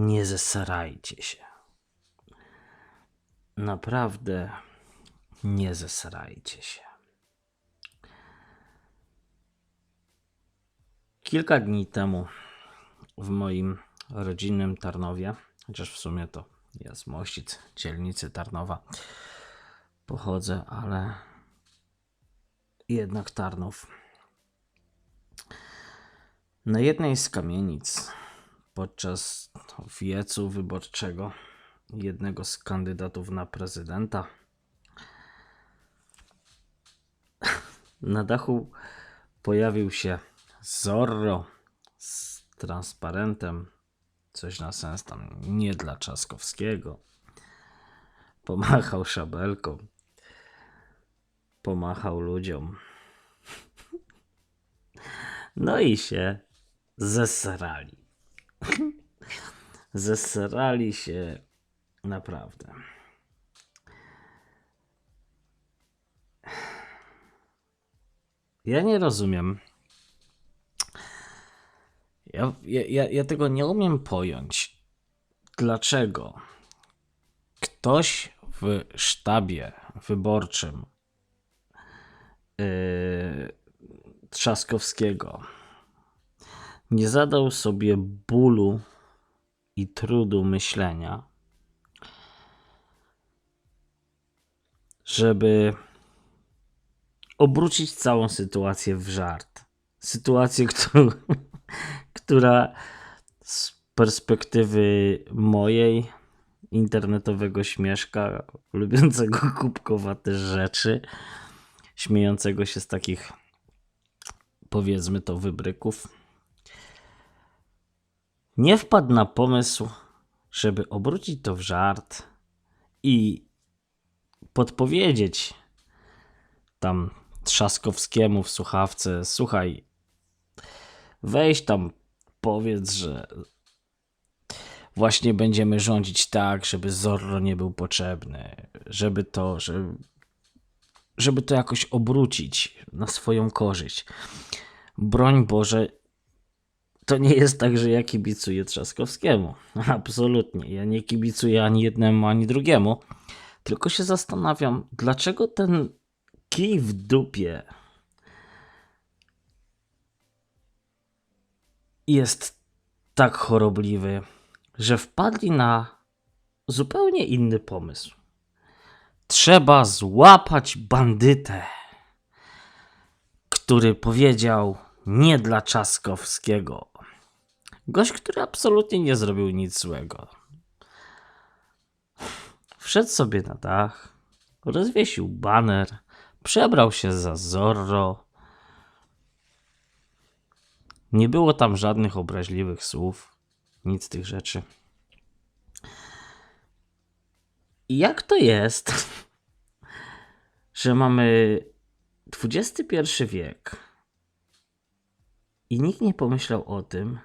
Nie zesrajcie się. Naprawdę nie zesrajcie się. Kilka dni temu w moim rodzinnym Tarnowie, chociaż w sumie to ja z Mościc, dzielnicy Tarnowa pochodzę, ale jednak Tarnów. Na jednej z kamienic podczas wiecu wyborczego jednego z kandydatów na prezydenta na dachu pojawił się Zorro z transparentem, coś na sens tam nie dla Trzaskowskiego. Pomachał szabelką, pomachał ludziom. No i się zesrali. Zesrali się naprawdę. Ja nie rozumiem. Ja, ja, ja, tego nie umiem pojąć. Dlaczego ktoś w sztabie wyborczym yy, Trzaskowskiego nie zadał sobie bólu i trudu myślenia, żeby obrócić całą sytuację w żart. Sytuację, którą, która z perspektywy mojej internetowego śmieszka, lubiącego kubkowate rzeczy, śmiejącego się z takich powiedzmy to wybryków, nie wpadł na pomysł, żeby obrócić to w żart i podpowiedzieć tam Trzaskowskiemu w słuchawce: Słuchaj, weź tam, powiedz, że właśnie będziemy rządzić tak, żeby Zorro nie był potrzebny, żeby to, żeby, żeby to jakoś obrócić na swoją korzyść. Broń Boże, to nie jest tak, że ja kibicuję Trzaskowskiemu. Absolutnie. Ja nie kibicuję ani jednemu, ani drugiemu. Tylko się zastanawiam, dlaczego ten kij w dupie jest tak chorobliwy, że wpadli na zupełnie inny pomysł. Trzeba złapać bandytę, który powiedział nie dla Trzaskowskiego. Gość, który absolutnie nie zrobił nic złego. Wszedł sobie na dach, rozwiesił baner, przebrał się za Zorro. Nie było tam żadnych obraźliwych słów, nic z tych rzeczy. I jak to jest, że mamy XXI wiek i nikt nie pomyślał o tym,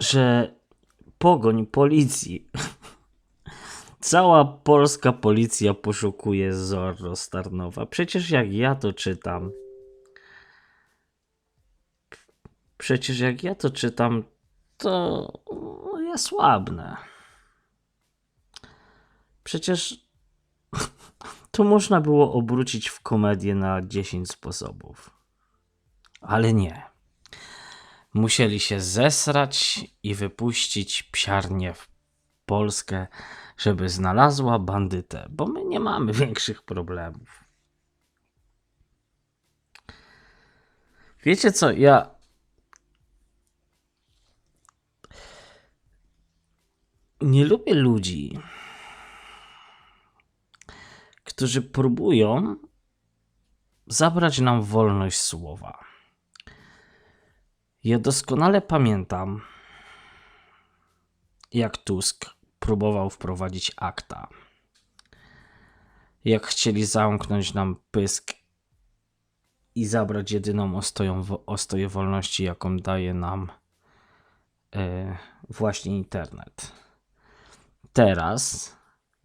że pogoń policji. Cała polska policja poszukuje Zorro z Tarnowa. Przecież jak ja to czytam. Przecież jak ja to czytam, to no, ja słabnę. Przecież to można było obrócić w komedię na 10 sposobów. Ale nie. Musieli się zesrać i wypuścić psiarnię w Polskę, żeby znalazła bandytę, bo my nie mamy większych problemów. Wiecie co, ja. Nie lubię ludzi, którzy próbują zabrać nam wolność słowa. Ja doskonale pamiętam, jak Tusk próbował wprowadzić akta. Jak chcieli zamknąć nam pysk i zabrać jedyną ostoją, ostoję wolności, jaką daje nam e, właśnie internet. Teraz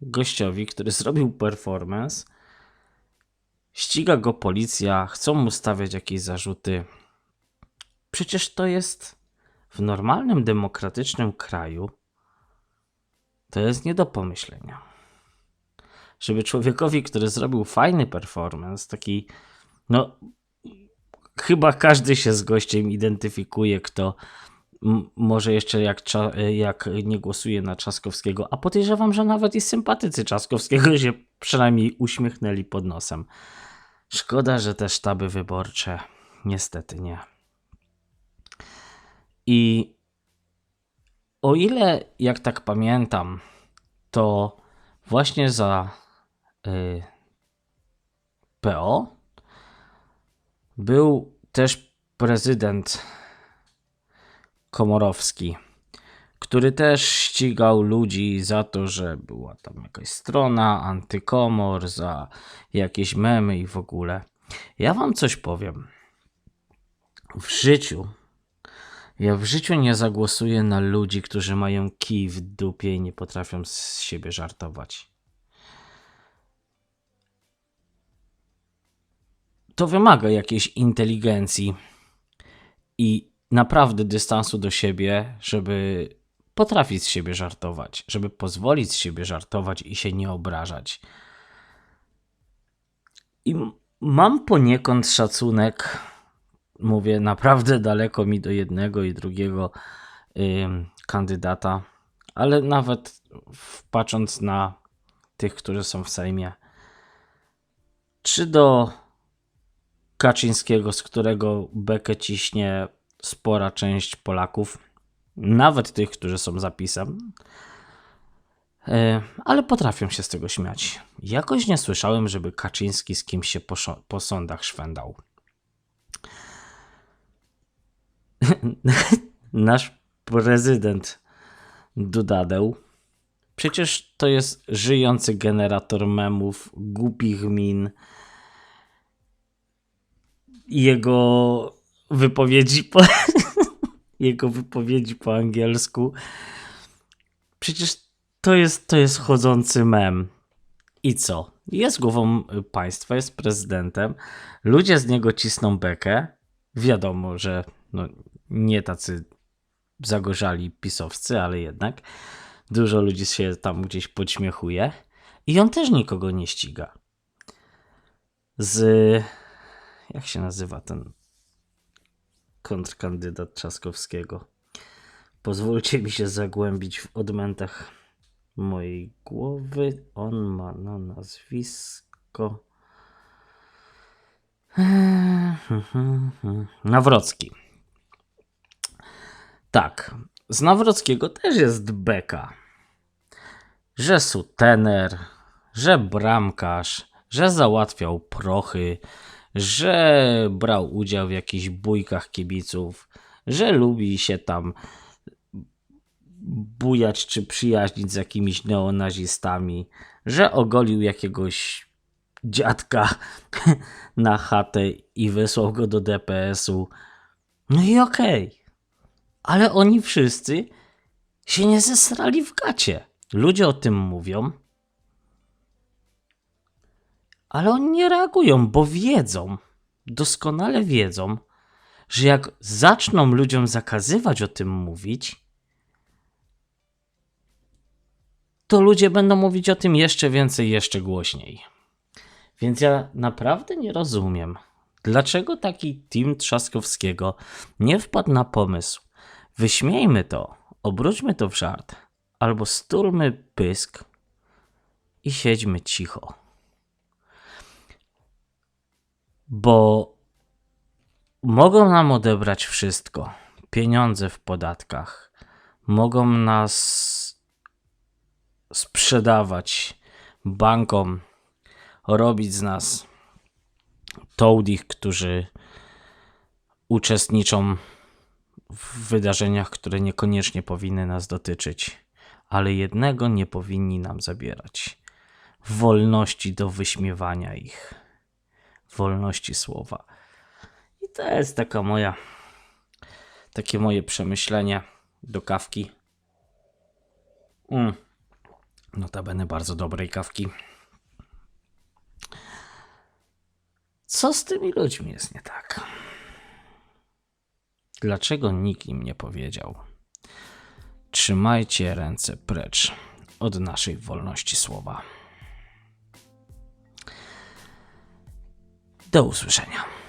gościowi, który zrobił performance, ściga go policja, chcą mu stawiać jakieś zarzuty. Przecież to jest w normalnym, demokratycznym kraju to jest nie do pomyślenia. Żeby człowiekowi, który zrobił fajny performance, taki, no, chyba każdy się z gościem identyfikuje, kto może jeszcze jak, jak nie głosuje na Trzaskowskiego, a podejrzewam, że nawet i sympatycy Trzaskowskiego się przynajmniej uśmiechnęli pod nosem. Szkoda, że te sztaby wyborcze niestety nie. I o ile, jak tak pamiętam, to właśnie za y, PO był też prezydent Komorowski, który też ścigał ludzi za to, że była tam jakaś strona antykomor, za jakieś memy i w ogóle. Ja wam coś powiem. W życiu ja w życiu nie zagłosuję na ludzi, którzy mają kij w dupie i nie potrafią z siebie żartować. To wymaga jakiejś inteligencji i naprawdę dystansu do siebie, żeby potrafić z siebie żartować, żeby pozwolić z siebie żartować i się nie obrażać. I mam poniekąd szacunek mówię, naprawdę daleko mi do jednego i drugiego ym, kandydata, ale nawet patrząc na tych, którzy są w Sejmie, czy do Kaczyńskiego, z którego bekę ciśnie spora część Polaków, nawet tych, którzy są zapisem, ale potrafią się z tego śmiać. Jakoś nie słyszałem, żeby Kaczyński z kimś się po, po sądach szwendał. nasz prezydent Dudadeł. Przecież to jest żyjący generator memów, głupich min. Jego wypowiedzi po, jego wypowiedzi po angielsku. Przecież to jest, to jest chodzący mem. I co? Jest głową państwa, jest prezydentem. Ludzie z niego cisną bekę. Wiadomo, że no, nie tacy zagorzali pisowscy, ale jednak dużo ludzi się tam gdzieś podśmiechuje i on też nikogo nie ściga. Z. Jak się nazywa ten kontrkandydat Trzaskowskiego? Pozwólcie mi się zagłębić w odmętach mojej głowy. On ma na nazwisko. Nawrocki. Tak, z Nawrockiego też jest beka. Że sutener, że bramkarz, że załatwiał prochy, że brał udział w jakichś bójkach kibiców, że lubi się tam bujać czy przyjaźnić z jakimiś neonazistami, że ogolił jakiegoś dziadka na chatę i wysłał go do DPS-u. No i okej. Ale oni wszyscy się nie zesrali w gacie. Ludzie o tym mówią, ale oni nie reagują, bo wiedzą, doskonale wiedzą, że jak zaczną ludziom zakazywać o tym mówić, to ludzie będą mówić o tym jeszcze więcej, jeszcze głośniej. Więc ja naprawdę nie rozumiem, dlaczego taki team Trzaskowskiego nie wpadł na pomysł. Wyśmiejmy to, obróćmy to w żart, albo stulmy pysk i siedźmy cicho. Bo mogą nam odebrać wszystko. Pieniądze w podatkach. Mogą nas sprzedawać bankom, robić z nas tołdich, którzy uczestniczą w wydarzeniach, które niekoniecznie powinny nas dotyczyć, ale jednego nie powinni nam zabierać: wolności do wyśmiewania ich, wolności słowa. I to jest taka moja, takie moje przemyślenie do kawki. Mm. Notabene bardzo dobrej kawki. Co z tymi ludźmi jest nie tak? Dlaczego nikt im nie powiedział? Trzymajcie ręce precz od naszej wolności słowa. Do usłyszenia.